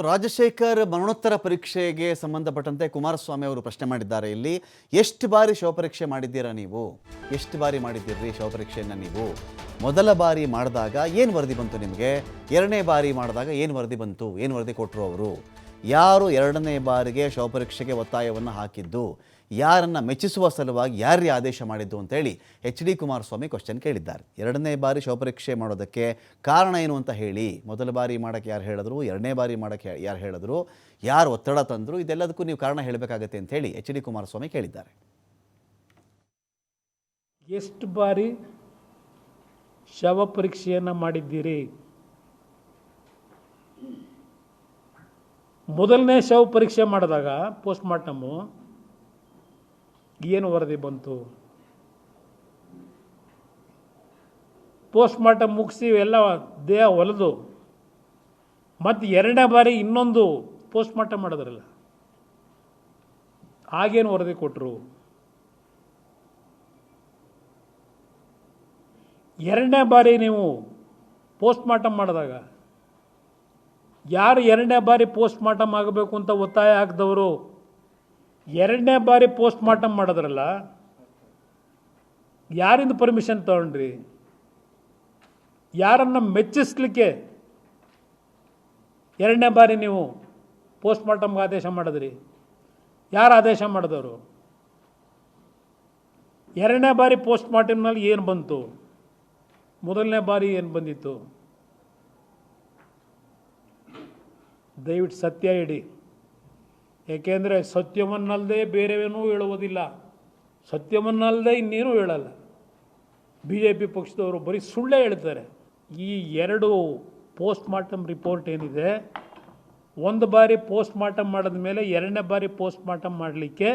ರಾಜಶೇಖರ್ ಮರಣೋತ್ತರ ಪರೀಕ್ಷೆಗೆ ಸಂಬಂಧಪಟ್ಟಂತೆ ಕುಮಾರಸ್ವಾಮಿ ಅವರು ಪ್ರಶ್ನೆ ಮಾಡಿದ್ದಾರೆ. ಇಲ್ಲಿ ಎಷ್ಟು ಬಾರಿ ಶವಪರೀಕ್ಷೆ ಮಾಡಿದ್ದೀರಾ ನೀವು? ಎಷ್ಟು ಬಾರಿ ಮಾಡಿದ್ದೀರಿ ಶವಪರೀಕ್ಷೆಯನ್ನು ನೀವು? ಮೊದಲ ಬಾರಿ ಮಾಡಿದಾಗ ಏನು ವರದಿ ಬಂತು ನಿಮಗೆ? ಎರಡನೇ ಬಾರಿ ಮಾಡಿದಾಗ ಏನು ವರದಿ ಬಂತು? ಏನು ವರದಿ ಕೊಟ್ಟರು ಅವರು? ಯಾರು ಎರಡನೇ ಬಾರಿಗೆ ಶವಪರೀಕ್ಷೆಗೆ ಒತ್ತಾಯವನ್ನು ಹಾಕಿದ್ದು, ಯಾರನ್ನು ಮೆಚ್ಚಿಸುವ ಸಲುವಾಗಿ ಯಾರೇ ಆದೇಶ ಮಾಡಿದ್ದು ಅಂತೇಳಿ ಎಚ್ ಡಿ ಕುಮಾರಸ್ವಾಮಿ ಕ್ವಶನ್ ಕೇಳಿದ್ದಾರೆ. ಎರಡನೇ ಬಾರಿ ಶವಪರೀಕ್ಷೆ ಮಾಡೋದಕ್ಕೆ ಕಾರಣ ಏನು ಅಂತ ಹೇಳಿ, ಮೊದಲ ಬಾರಿ ಮಾಡೋಕ್ಕೆ ಯಾರು ಹೇಳಿದ್ರು, ಎರಡನೇ ಬಾರಿ ಮಾಡೋಕ್ಕೆ ಯಾರು ಹೇಳಿದ್ರು, ಯಾರು ಒತ್ತಡ ತಂದರು, ಇದೆಲ್ಲದಕ್ಕೂ ನೀವು ಕಾರಣ ಹೇಳಬೇಕಾಗತ್ತೆ ಅಂತ ಹೇಳಿ ಎಚ್ ಡಿ ಕುಮಾರಸ್ವಾಮಿ ಕೇಳಿದ್ದಾರೆ. ಎಷ್ಟು ಬಾರಿ ಶವ ಪರೀಕ್ಷೆಯನ್ನು ಮಾಡಿದ್ದೀರಿ? ಮೊದಲನೇ ಶವ ಪರೀಕ್ಷೆ ಮಾಡಿದಾಗ ಪೋಸ್ಟ್ ಮಾರ್ಟಮು ಏನು ವರದಿ ಬಂತು? ಪೋಸ್ಟ್ ಮಾರ್ಟಮ್ ಮುಗಿಸಿ ಎಲ್ಲ ದೇಹ ಹೊಲಿದು ಮತ್ತು ಎರಡನೇ ಬಾರಿ ಇನ್ನೊಂದು ಪೋಸ್ಟ್ ಮಾರ್ಟಮ್ ಮಾಡಿದ್ರಲ್ಲ? ಆಗೇನು ವರದಿ ಕೊಟ್ಟರು ಎರಡನೇ ಬಾರಿ ನೀವು ಪೋಸ್ಟ್ ಮಾರ್ಟಮ್ ಮಾಡಿದಾಗ ಯಾರು ಎರಡನೇ ಬಾರಿ ಪೋಸ್ಟ್ ಮಾರ್ಟಮ್ ಆಗಬೇಕು ಅಂತ ಒತ್ತಾಯ ಹಾಕಿದವರು ಎರಡನೇ ಬಾರಿ ಪೋಸ್ಟ್ ಮಾರ್ಟಮ್ ಮಾಡಿದ್ರಲ್ಲ, ಯಾರಿಂದ ಪರ್ಮಿಷನ್ ತಗೊಂಡ್ರಿ? ಯಾರನ್ನು ಮೆಚ್ಚಿಸ್ಲಿಕ್ಕೆ ಎರಡನೇ ಬಾರಿ ನೀವು ಪೋಸ್ಟ್ ಮಾರ್ಟಮ್ಗೆ ಆದೇಶ ಮಾಡಿದ್ರಿ? ಯಾರು ಆದೇಶ ಮಾಡಿದವರು? ಎರಡನೇ ಬಾರಿ ಪೋಸ್ಟ್ ಮಾರ್ಟಮ್ನಲ್ಲಿ ಏನು ಬಂತು? ಮೊದಲನೇ ಬಾರಿ ಏನು ಬಂದಿತ್ತು? ದಯವಿಟ್ಟು ಸತ್ಯ ಇಡಿ ಏಕೆಂದರೆ ಸತ್ಯವನ್ನಲ್ಲದೆ ಬೇರೆವೇನೂ ಹೇಳುವುದಿಲ್ಲ. ಸತ್ಯವನ್ನಲ್ಲದೆ ಇನ್ನೇನೂ ಹೇಳಲ್ಲ. ಬಿ ಜೆ ಪಿ ಪಕ್ಷದವರು ಬರೀ ಸುಳ್ಳೇ ಹೇಳ್ತಾರೆ. ಈ ಎರಡು ಪೋಸ್ಟ್ ಮಾರ್ಟಮ್ ರಿಪೋರ್ಟ್ ಏನಿದೆ, ಒಂದು ಬಾರಿ ಪೋಸ್ಟ್ ಮಾರ್ಟಮ್ ಮಾಡಿದ ಮೇಲೆ ಎರಡನೇ ಬಾರಿ ಪೋಸ್ಟ್ ಮಾರ್ಟಮ್ ಮಾಡಲಿಕ್ಕೆ